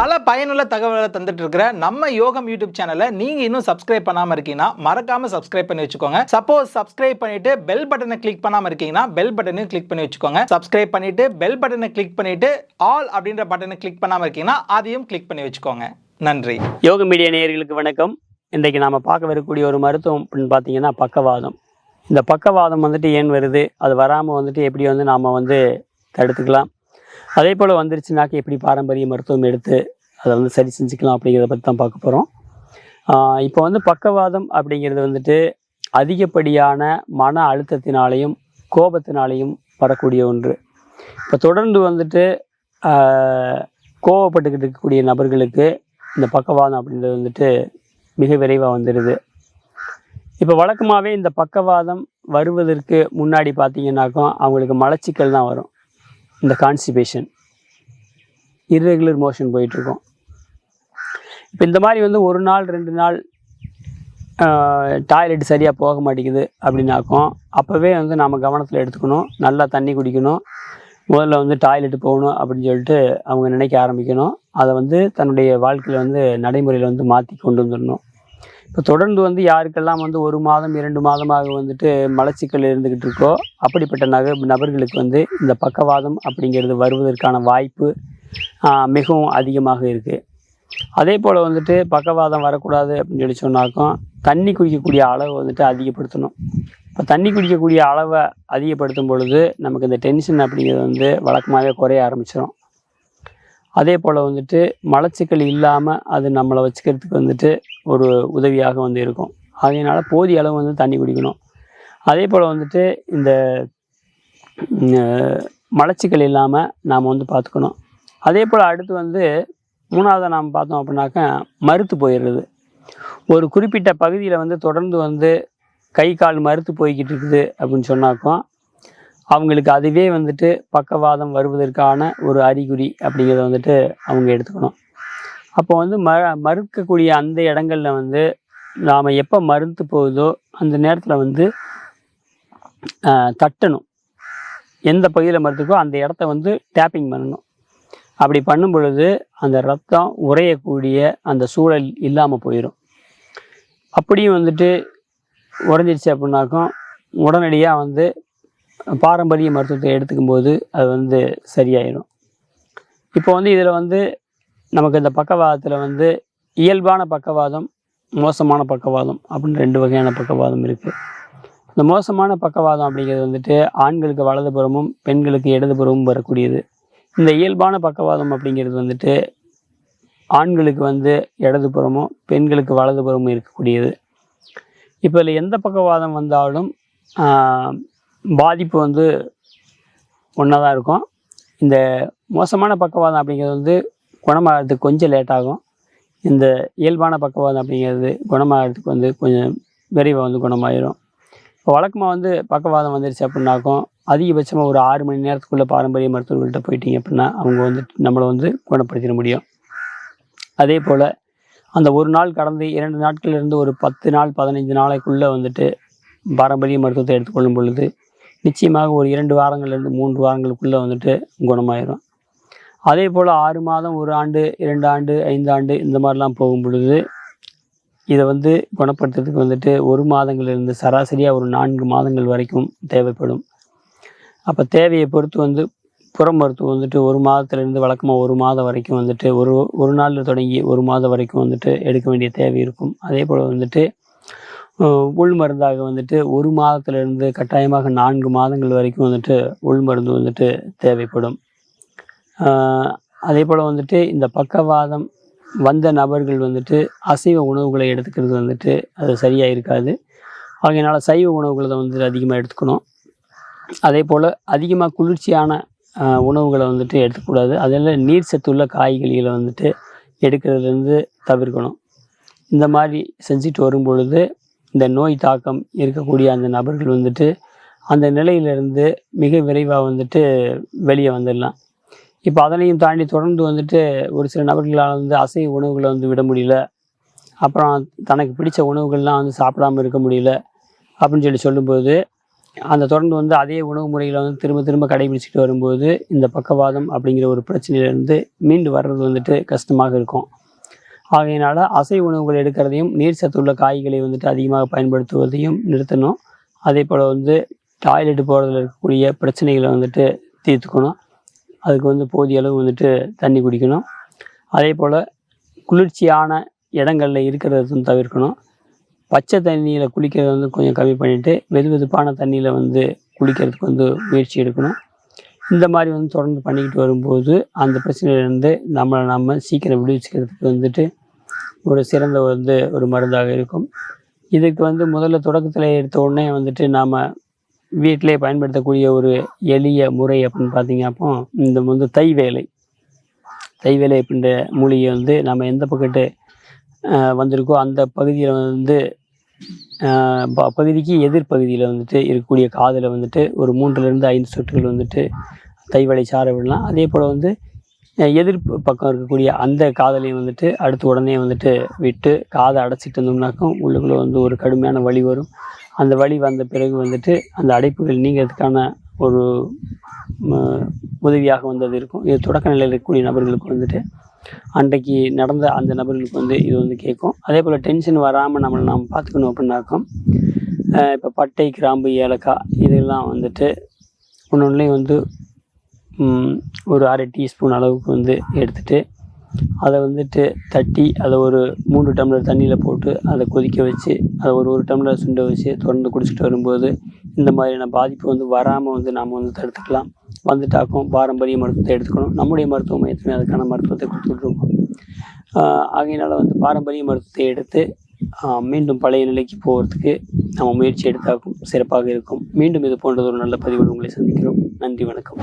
பல பயனுள்ள தகவல்களை தந்துட்டு இருக்கிற நம்ம யோகம் யூடியூப் சேனலை நீங்க இன்னும் சப்ஸ்கிரைப் பண்ணாம இருக்கீங்கன்னா மறக்காம சப்ஸ்கிரைப் பண்ணி வச்சுக்கோங்க. சப்போஸ் சப்ஸ்கிரைப் பண்ணிட்டு பெல் பட்டனை கிளிக் பண்ணாம இருக்கீங்கன்னா பெல் பட்டனையும் கிளிக் பண்ணி வச்சுக்கோங்க. சப்ஸ்கிரைப் பண்ணிட்டு பெல் பட்டனை கிளிக் பண்ணிட்டு ஆல் அப்படின்ற பட்டனை கிளிக் பண்ணாம இருக்கீங்கன்னா அதையும் கிளிக் பண்ணி வச்சுக்கோங்க. நன்றி. யோக மீடியா நேயர்களுக்கு வணக்கம். இன்றைக்கு நாம் பார்க்க வரக்கூடிய ஒரு மருத்துவம் அப்படின்னு பார்த்தீங்கன்னா பக்கவாதம். இந்த பக்கவாதம் வந்துட்டு ஏன் வருது? அது வராமல் வந்துட்டு எப்படி வந்து நாம் வந்து தடுத்துக்கலாம்? அதே போல் வந்துருச்சுனாக்க எப்படி பாரம்பரிய மருத்துவம் எடுத்து அதை வந்து சரி செஞ்சுக்கலாம் அப்படிங்கிறத பற்றி தான் பார்க்க போகிறோம் இப்போ வந்து பக்கவாதம் அப்படிங்கிறது வந்துட்டு அதிகப்படியான மன அழுத்தத்தினாலையும் கோபத்தினாலையும் வரக்கூடிய ஒன்று. இப்போ தொடர்ந்து வந்துட்டு கோவப்பட்டுக்கிட்டு இருக்கக்கூடிய நபர்களுக்கு இந்த பக்கவாதம் அப்படின்றது வந்துட்டு மிக விரைவாக வந்துடுது இப்போ வழக்கமாகவே இந்த பக்கவாதம் வருவதற்கு முன்னாடி பார்த்தீங்கன்னாக்கா அவங்களுக்கு மலச்சிக்கல் தான் வரும். இந்த கான்ஸ்டிபேஷன் இர்ரெகுலர் மோஷன் போயிட்டுருக்கோம் இப்போ இந்த மாதிரி வந்து ஒரு நாள் ரெண்டு நாள் டாய்லெட் சரியாக போக மாட்டேங்குது அப்படின்னாக்கும் அப்போவே வந்து நாம் கவனத்தில் எடுத்துக்கணும். நல்லா தண்ணி குடிக்கணும். முதல்ல வந்து டாய்லெட் போகணும் அப்படின்னு சொல்லிட்டு அவங்க நினைக்க ஆரம்பிக்கணும். அதை வந்து தன்னுடைய வாழ்க்கையில் வந்து நடைமுறையில் வந்து மாற்றி கொண்டு வந்துடணும். இப்போ தொடர்ந்து வந்து யாருக்கெல்லாம் வந்து ஒரு மாதம் இரண்டு மாதமாக வந்துட்டு மலச்சிக்கல் இருந்துக்கிட்டு இருக்கோ அப்படிப்பட்ட நக நபர்களுக்கு வந்து இந்த பக்கவாதம் அப்படிங்கிறது வருவதற்கான வாய்ப்பு மிகவும் அதிகமாக இருக்குது அதே போல் வந்துட்டு பக்கவாதம் வரக்கூடாது அப்படின்னு சொல்லி சொன்னாக்கும் தண்ணி குடிக்கக்கூடிய அளவை வந்துட்டு அதிகப்படுத்தணும். இப்போ தண்ணி குடிக்கக்கூடிய அளவை அதிகப்படுத்தும் பொழுது நமக்கு இந்த டென்ஷன் அப்படிங்கிறது வந்து வழக்கமாகவே குறைய ஆரம்பிச்சிடும் அதே போல் வந்துட்டு மலச்சிக்கல் இல்லாமல் அது நம்மளை வச்சுக்கிறதுக்கு வந்துட்டு ஒரு உதவியாக வந்து இருக்கும். அதனால் போதிய அளவு வந்து தண்ணி குடிக்கணும். அதே போல் வந்துட்டு இந்த மலச்சிக்கல் இல்லாமல் நாம் வந்து பார்த்துக்கணும் அதே போல் அடுத்து வந்து மூணாவதை நாம் பார்த்தோம் அப்படின்னாக்கா மறுத்து போயிடுறது. ஒரு குறிப்பிட்ட பகுதியில் வந்து தொடர்ந்து வந்து கை கால் மறுத்து போய்கிட்டு இருக்குது அப்படின்னு சொன்னாக்கோ அவங்களுக்கு அதுவே வந்துட்டு பக்கவாதம் வருவதற்கான ஒரு அறிகுறி அப்படிங்கிறத வந்துட்டு அவங்க எடுத்துக்கணும். அப்போ வந்து ம மறுக்கக்கூடிய அந்த இடங்கள்ல வந்து நாம் எப்போ மறுத்து போகுதோ அந்த நேரத்தில் வந்து தட்டணும். எந்த பகுதியில் மறுத்துக்கோ அந்த இடத்த வந்து டேப்பிங் பண்ணணும். அப்படி பண்ணும் பொழுது அந்த ரத்தம் உறையக்கூடிய அந்த சூழல் இல்லாமல் போயிடும் அப்படியும் வந்துட்டு உறைஞ்சிருச்சு அப்படின்னாக்கும் உடனடியாக வந்து பாரம்பரிய மருத்துவத்தை எடுத்துக்கும் போது அது வந்து சரியாயிடும் இப்போ வந்து இதில் வந்து நமக்கு இந்த பக்கவாதத்தில் வந்து இயல்பான பக்கவாதம் மோசமான பக்கவாதம் அப்படின்னு ரெண்டு வகையான பக்கவாதம் இருக்குது இந்த மோசமான பக்கவாதம் அப்படிங்கிறது வந்துட்டு ஆண்களுக்கு வலதுபுறமும் பெண்களுக்கு இடதுபுறமும் வரக்கூடியது. இந்த இயல்பான பக்கவாதம் அப்படிங்கிறது வந்துட்டு ஆண்களுக்கு வந்து இடதுபுறமும் பெண்களுக்கு வலதுபுறமும் இருக்கக்கூடியது. இப்போ இதில் எந்த பக்கவாதம் வந்தாலும் பாதிப்பு வந்து ஒன்றா தான் இருக்கும். இந்த மோசமான பக்கவாதம் அப்படிங்கிறது வந்து குணமாகிறதுக்கு கொஞ்சம் லேட் ஆகும். இந்த இயல்பான பக்கவாதம் அப்படிங்கிறது குணமாகிறதுக்கு வந்து கொஞ்சம் விரைவாக வந்து குணமாயிரும். இப்போ வழக்கமாக வந்து பக்கவாதம் வந்துருச்சு அப்படின்னாக்கும் அதிகபட்சமாக ஒரு ஆறு மணி நேரத்துக்குள்ளே பாரம்பரிய மருத்துவர்கள்ட்ட போயிட்டீங்க அப்படின்னா அவங்க வந்து நம்மளை வந்து குணப்படுத்திட முடியும். அதே போல் அந்த ஒரு நாள் கடந்து இரண்டு நாட்கள்லேருந்து ஒரு பத்து நாள் பதினைஞ்சு நாளைக்குள்ளே வந்துட்டு பாரம்பரிய மருத்துவத்தை எடுத்துக்கொள்ளும் பொழுது நிச்சயமாக ஒரு இரண்டு வாரங்கள்லேருந்து மூன்று வாரங்களுக்குள்ளே வந்துட்டு குணமாயிரும். அதே போல் ஆறு மாதம் ஒரு ஆண்டு இரண்டு ஆண்டு ஐந்து ஆண்டு இந்த மாதிரிலாம் போகும் பொழுது இதை வந்து குணப்படுத்துறதுக்கு வந்துட்டு ஒரு மாதங்கள்லேருந்து சராசரியாக ஒரு நான்கு மாதங்கள் வரைக்கும் தேவைப்படும். அப்போ தேவையை பொறுத்து வந்து புற மருத்துவம் வந்துட்டு ஒரு மாதத்துலேருந்து வழக்கமாக ஒரு மாதம் வரைக்கும் வந்துட்டு ஒரு ஒரு நாளில் தொடங்கி ஒரு மாதம் வரைக்கும் வந்துட்டு எடுக்க வேண்டிய தேவை இருக்கும். அதே போல் வந்துட்டு உள் மருந்தாக வந்துட்டு ஒரு மாதத்துலேருந்து கட்டாயமாக நான்கு மாதங்கள் வரைக்கும் வந்துட்டு உள் மருந்து வந்துட்டு தேவைப்படும். அதே போல் வந்துட்டு இந்த பக்கவாதம் வந்த நபர்கள் வந்துட்டு அசைவ உணவுகளை எடுத்துக்கிறது வந்துட்டு அது சரியாக இருக்காது ஆகையினால் சைவ உணவுகளை தான் வந்துட்டு அதிகமாக எடுத்துக்கணும். அதே போல் அதிகமாக குளிர்ச்சியான உணவுகளை வந்துட்டு எடுத்துக்கூடாது அதில் நீர் சத்துள்ள காய்கறிகளை வந்துட்டு எடுக்கிறதுலேருந்து தவிர்க்கணும். இந்த மாதிரி செஞ்சுட்டு வரும் பொழுது இந்த நோய் தாக்கம் இருக்கக்கூடிய அந்த நபர்கள் வந்துட்டு அந்த நிலையிலிருந்து மிக விரைவாக வந்துட்டு வெளியே வந்துடலாம். இப்போ அதனையும் தாண்டி தொடர்ந்து வந்துட்டு ஒரு சில நபர்களால் வந்து அசைவ உணவுகளை வந்து விட முடியல. அப்புறம் தனக்கு பிடிச்ச உணவுகள்லாம் வந்து சாப்பிடாம இருக்க முடியல. அப்படின்னு சொல்லி சொல்லும்போது அந்த தொடர்ந்து வந்து அதே உணவு முறையில் வந்து திரும்ப திரும்ப கடைபிடிச்சிட்டு வரும்போது இந்த பக்கவாதம் அப்படிங்கிற ஒரு பிரச்சனையிலேருந்து மீண்டு வர்றது வந்துட்டு கஷ்டமாக இருக்கும். ஆகையினால அசை உணவுகள் எடுக்கிறதையும் நீர் சத்துள்ள காய்களை வந்துட்டு அதிகமாக பயன்படுத்துவதையும் நிறுத்தணும். அதே போல் வந்து டாய்லெட் போகிறதுல இருக்கக்கூடிய பிரச்சனைகளை வந்துட்டு தீர்த்துக்கணும். அதுக்கு வந்து போதிய அளவு வந்துட்டு தண்ணி குடிக்கணும். அதே போல் குளிர்ச்சியான இடங்களில் இருக்கிறதும் தவிர்க்கணும். பச்சை தண்ணியில் குளிக்கிறது வந்து கொஞ்சம் கம்மி பண்ணிவிட்டு வெது வெதுப்பான தண்ணியில் வந்து குளிக்கிறதுக்கு வந்து முயற்சி எடுக்கணும். இந்த மாதிரி வந்து தொடர்ந்து பண்ணிக்கிட்டு வரும்போது அந்த பிரச்சனையிலேருந்து நம்மளை நம்ம சீக்கிரம் விடுவிச்சுக்கிறதுக்கு வந்துட்டு ஒரு சிறந்த வந்து ஒரு மருந்தாக இருக்கும். இதுக்கு வந்து முதல்ல தொடக்கத்தில் எடுத்த உடனே வந்துட்டு நாம் வீட்டிலே பயன்படுத்தக்கூடிய ஒரு எளிய முறை அப்படின்னு பார்த்தீங்க அப்போ இந்த வந்து தை வேலை தை வேலை அப்படின்ற மூலிகை வந்து நம்ம எந்த பக்கத்து வந்திருக்கோ அந்த பகுதியில் வந்து பகுதிக்கு எதிர்பகுதியில் வந்துட்டு இருக்கக்கூடிய காதில் வந்துட்டு ஒரு மூன்றுலேருந்து ஐந்து சொட்டுகள் வந்துட்டு தைவலை சார விடலாம். அதே போல் வந்து எதிர்ப்பு பக்கம் இருக்கக்கூடிய அந்த காதலையும் வந்துட்டு அடுத்து உடனே வந்துட்டு விட்டு காதை அடைச்சிட்டு இருந்தோம்னாக்கும் உள்ளுக்குள்ளே வந்து ஒரு கடுமையான வலி வரும். அந்த வழி வந்த பிறகு வந்துட்டு அந்த அடைப்புகள் நீங்கிறதுக்கான ஒரு உதவியாக வந்தது இருக்கும். இது தொடக்க நிலையில் இருக்கக்கூடிய நபர்களுக்கு வந்துட்டு அன்றைக்கு நடந்த அந்த நபர்களுக்கு வந்து இது வந்து கேட்கும். அதே போல் டென்ஷன் வராமல் நம்மளை நாம் பார்த்துக்கணும் அப்படின்னாக்கும் இப்போ பட்டை கிராம்பு ஏலக்காய் இதெல்லாம் வந்துட்டு ஒன்று ஒன்றுலையும் வந்து ஒரு அரை டீஸ்பூன் அளவுக்கு வந்து எடுத்துகிட்டு அதை வந்துட்டு தட்டி அதை ஒரு மூன்று டம்ளர் தண்ணியில் போட்டு அதை கொதிக்க வச்சு அதை ஒரு ஒரு டம்ளர் சுண்ட வச்சு தொடர்ந்து குடிச்சிட்டு வரும்போது இந்த மாதிரியான பாதிப்பு வந்து வராமல் வந்து நாம் வந்து தடுத்துக்கலாம். வந்துட்டாக்கும் பாரம்பரிய மருத்துவத்தை எடுத்துக்கணும். நம்முடைய மருத்துவ மையத்துலையும் அதுக்கான மருத்துவத்தை கொடுத்துட்ருக்கோம். ஆகையினால் வந்து பாரம்பரிய மருத்துவத்தை எடுத்து மீண்டும் பழைய நிலைக்கு போகிறதுக்கு நம்ம முயற்சி எடுத்தாக்கும் சிறப்பாக இருக்கும். மீண்டும் இது போன்றது ஒரு நல்ல பதிவு உங்களை சந்திக்கிறோம். நன்றி வணக்கம்.